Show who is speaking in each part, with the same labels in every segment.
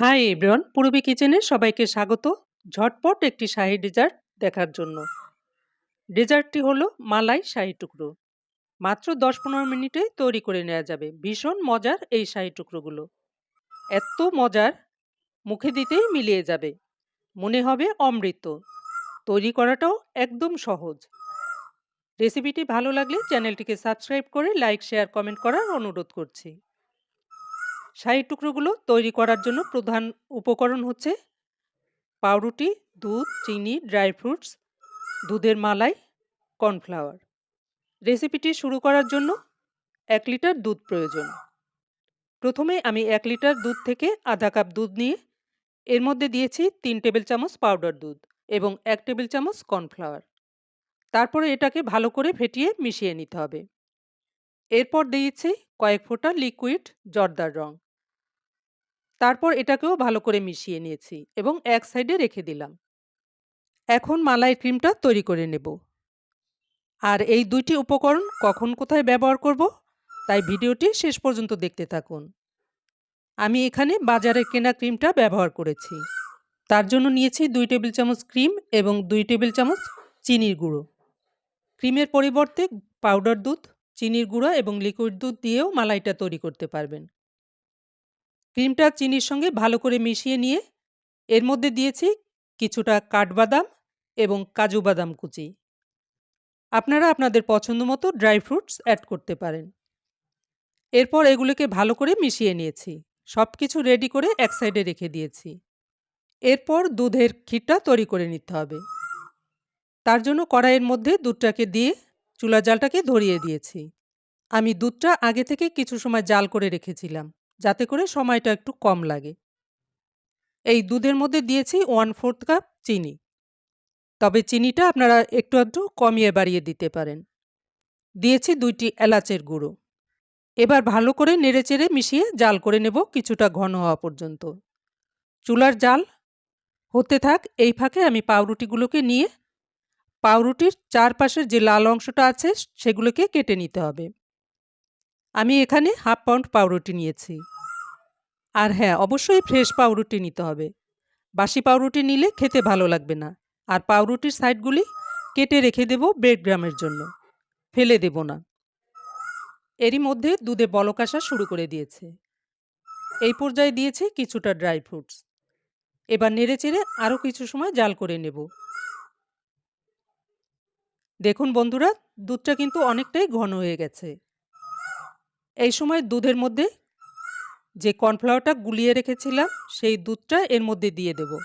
Speaker 1: Hi everyone পূর্বী কিচেনে সবাইকে স্বাগত। ঝটপট একটি শাহী ডেজার্ট দেখার জন্য। ডেজার্টটি হলো মালাই শাহী টুকরো। মাত্র দশ পনেরো মিনিটে তৈরি করে নেওয়া যাবে। ভীষণ মজার এই শাহী টুকরোগুলো। এত মজার, মুখে দিতেই মিলিয়ে যাবে। মনে হবে অমৃত। তৈরি করাটাও একদম সহজ। রেসিপিটি ভালো লাগলে চ্যানেলটিকে সাবস্ক্রাইব করে লাইক শেয়ার কমেন্ট করার অনুরোধ করছি। শাহী টুকরোগুলো তৈরি করার জন্য প্রধান উপকরণ হচ্ছে পাউরুটি, দুধ, চিনি, ড্রাই ফ্রুটস, দুধের মালাই, কর্নফ্লাওয়ার। রেসিপিটি শুরু করার জন্য এক লিটার দুধ প্রয়োজন। প্রথমে আমি এক লিটার দুধ থেকে আধা কাপ দুধ নিয়ে এর মধ্যে দিয়েছি তিন টেবিল চামচ পাউডার দুধ এবং এক টেবিল চামচ কর্নফ্লাওয়ার। তারপরে এটাকে ভালো করে ফেটিয়ে মিশিয়ে নিতে হবে। এরপর দিয়েছি কয়েক ফোঁটা লিকুইড জর্দার রং। তারপর এটাকেও ভালো করে মিশিয়ে নিয়েছি এবং এক সাইডে রেখে দিলাম। এখন মালাই ক্রিমটা তৈরি করে নেব। আর এই দুইটি উপকরণ কখন কোথায় ব্যবহার করব, তাই ভিডিওটি শেষ পর্যন্ত দেখতে থাকুন। আমি এখানে বাজারে কেনা ক্রিমটা ব্যবহার করেছি। তার জন্য নিয়েছি দুই টেবিল চামচ ক্রিম এবং দুই টেবিল চামচ চিনির গুঁড়ো। ক্রিমের পরিবর্তে পাউডার দুধ চিনির গুঁড়ো এবং লিকুইড দুধ দিয়েও মালাইটা তৈরি করতে পারবেন। ক্রিমটা চিনির সঙ্গে ভালো করে মিশিয়ে নিয়ে এর মধ্যে দিয়েছি কিছুটা কাঠবাদাম এবং কাজু বাদাম কুচি। আপনারা আপনাদের পছন্দ মতো ড্রাই ফ্রুটস অ্যাড করতে পারেন। এরপর এগুলোকে ভালো করে মিশিয়ে নিয়েছি। সব কিছু রেডি করে এক সাইডে রেখে দিয়েছি। এরপর দুধের ক্ষীরটা তৈরি করে নিতে হবে। তার জন্য কড়াইয়ের মধ্যে দুধটাকে দিয়ে চুলা জালটাকে ধরিয়ে দিয়েছি। আমি দুধটা আগে থেকে কিছু সময় জাল করে রেখেছিলাম, যাতে করে সময়টা একটু কম লাগে। এই দুধের মধ্যে দিয়েছি ওয়ান ফোর্থ কাপ চিনি। তবে চিনিটা আপনারা একটু একটু কমিয়ে বাড়িয়ে দিতে পারেন। দিয়েছি দুইটি এলাচের গুঁড়ো। এবার ভালো করে নেড়েচেড়ে মিশিয়ে জাল করে নেব কিছুটা ঘন হওয়া পর্যন্ত। চুলার জাল হতে থাক, এই ফাঁকে আমি পাউরুটিগুলোকে নিয়ে পাউরুটির চারপাশের যে লাল অংশটা আছে, সেগুলোকে কেটে নিতে হবে। আমি এখানে হাফ পাউন্ড পাউরুটি নিয়েছি। আর হ্যাঁ অবশ্যই ফ্রেশ পাউরুটি নিতে হবে। বাসি পাউরুটি নিলে খেতে ভালো লাগবে না। আর পাউরুটির সাইডগুলি কেটে রেখে দেব ব্রেড গ্রামের জন্য। ফেলে দেব না। এরই মধ্যে দুধে বলক আসা শুরু করে দিয়েছে। এই পর্যায়ে দিয়েছি কিছুটা ড্রাই ফ্রুটস। এবার নেড়ে চেড়ে আরও কিছু সময় জাল করে নেব। দেখুন বন্ধুরা, দুধটা কিন্তু অনেকটাই ঘন হয়ে গেছে। এই সময় দুধের মধ্যে যে কর্নফ্লাওয়ারটা গুলিয়ে রেখেছিলাম, সেই দুধটা এর মধ্যে দিয়ে দেব।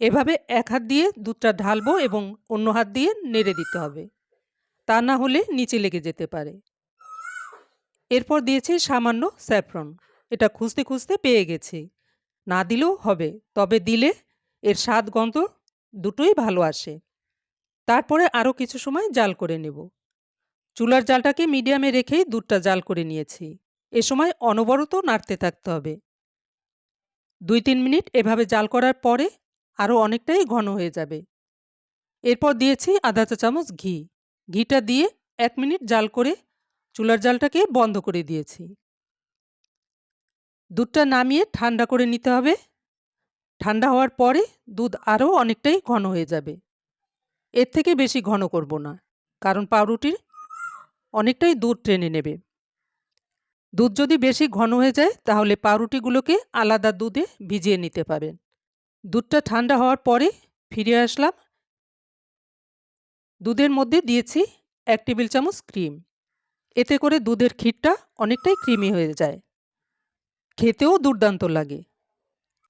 Speaker 1: এভাবে এক হাত দিয়ে দুধটা ঢালবো এবং অন্য হাত দিয়ে নেড়ে দিতে হবে। তা না হলে নিচে লেগে যেতে পারে। এরপর দিয়েছি সামান্য স্যাফরন। এটা খুঁজতে খুঁজতে পেয়ে গেছি। না দিলেও হবে, তবে দিলে এর স্বাদ গন্ধ দুটোই ভালো আসে। তারপরে আরও কিছু সময় জাল করে নেব। চুলার জালটাকে মিডিয়ামে রেখেই দুধটা জাল করে নিয়েছি। এ সময় অনবরত নাড়তে থাকতে হবে। দুই তিন মিনিট এভাবে জাল করার পরে আরও অনেকটাই ঘন হয়ে যাবে। এরপর দিয়েছি আধা চা চামচ ঘি। ঘিটা দিয়ে এক মিনিট জাল করে চুলার জালটাকে বন্ধ করে দিয়েছি। দুধটা নামিয়ে ঠান্ডা করে নিতে হবে। ঠান্ডা হওয়ার পরে দুধ আরও অনেকটাই ঘন হয়ে যাবে। এর থেকে বেশি ঘন করব না। কারণ পাউরুটির অনেকটাই দুধ টেনে নেবে। দুধ যদি বেশি ঘন হয়ে যায়, তাহলে পাউরুটিগুলোকে আলাদা দুধে ভিজিয়ে নিতে পারেন দুধটা ঠান্ডা হওয়ার পরে ফিরে আসলাম। দুধের মধ্যে দিয়েছি এক টেবিল চামচ ক্রিম। এতে করে দুধের ক্ষীরটা অনেকটাই ক্রিমি হয়ে যায়। খেতেও দুর্দান্ত লাগে।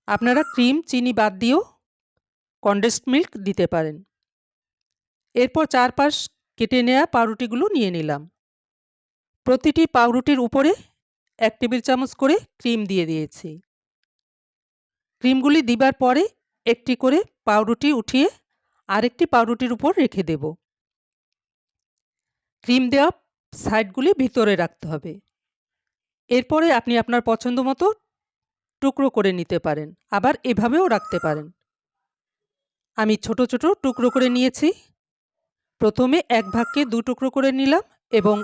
Speaker 1: আপনারা ক্রিম, চিনি বাদ দিয়েও কন্ডেন্সড মিল্ক দিতে পারেন। এরপর চারপাশ কেটে নেওয়া পাউরুটিগুলো নিয়ে নিলাম। প্রতিটি পাউরুটির উপরে এক টেবিল চামচ করে ক্রিম দিয়ে দিয়েছি। ক্রিমগুলি দিবার পরে একটি করে পাউরুটি উঠিয়ে আরেকটি পাউরুটির উপর রেখে দেব। ক্রিম দেওয়া সাইডগুলি ভিতরে রাখতে হবে। এরপরে আপনি আপনার পছন্দ মতো টুকরো করে নিতে পারেন, আবার এভাবেও রাখতে পারেন। আমি ছোট ছোট টুকরো করে নিয়েছি। প্রথমে এক ভাগকে দু টুকরো করে নিলাম এবং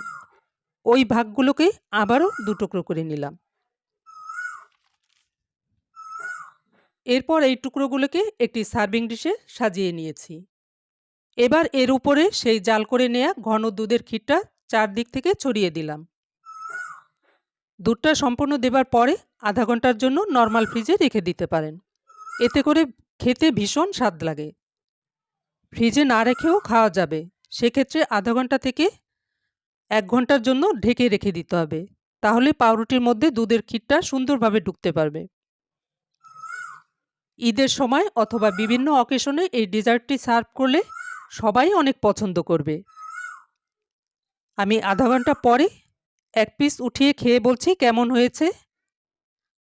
Speaker 1: ওই ভাগগুলোকে আবারও দু টুকরো করে নিলাম। এরপর এই টুকরোগুলোকে একটি সার্ভিং ডিশে সাজিয়ে নিয়েছি। এবার এর উপরে সেই জাল করে নেয়া ঘন দুধের ক্ষীরটা চারদিক থেকে ছড়িয়ে দিলাম। দুধটা সম্পূর্ণ দেবার পরে আধা ঘণ্টার জন্য নর্মাল ফ্রিজে রেখে দিতে পারেন। এতে করে খেতে ভীষণ স্বাদ লাগে। ফ্রিজে না রেখেও খাওয়া যাবে। সেক্ষেত্রে আধা ঘণ্টা থেকে এক ঘণ্টার জন্য ঢেকে রেখে দিতে হবে। তাহলে পাউরুটির মধ্যে দুধের ক্ষীরটা সুন্দরভাবে ঢুকতে পারবে। ঈদের সময় অথবা বিভিন্ন অকেশনে এই ডেজার্টটি সার্ভ করলে সবাই অনেক পছন্দ করবে। আমি আধা ঘণ্টা পরে এক পিস উঠিয়ে খেয়ে বলছি, কেমন হয়েছে?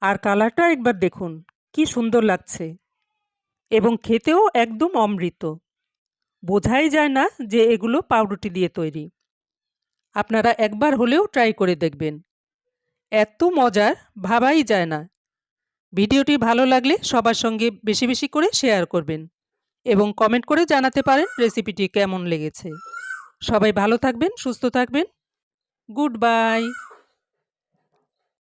Speaker 1: আর কালারটা একবার দেখুন, কি সুন্দর লাগছে। এবং খেতেও একদম অমৃত। বোঝাই যায় না যে এগুলো পাউরুটি দিয়ে তৈরি। আপনারা একবার হলেও ট্রাই করে দেখবেন। এত মজার ভাবাই যায় না। ভিডিওটি ভালো লাগলে সবার সঙ্গে বেশি বেশি করে শেয়ার করবেন এবং কমেন্ট করে জানাতে পারেন রেসিপিটি কেমন লেগেছে। সবাই ভালো থাকবেন, সুস্থ থাকবেন। Good bye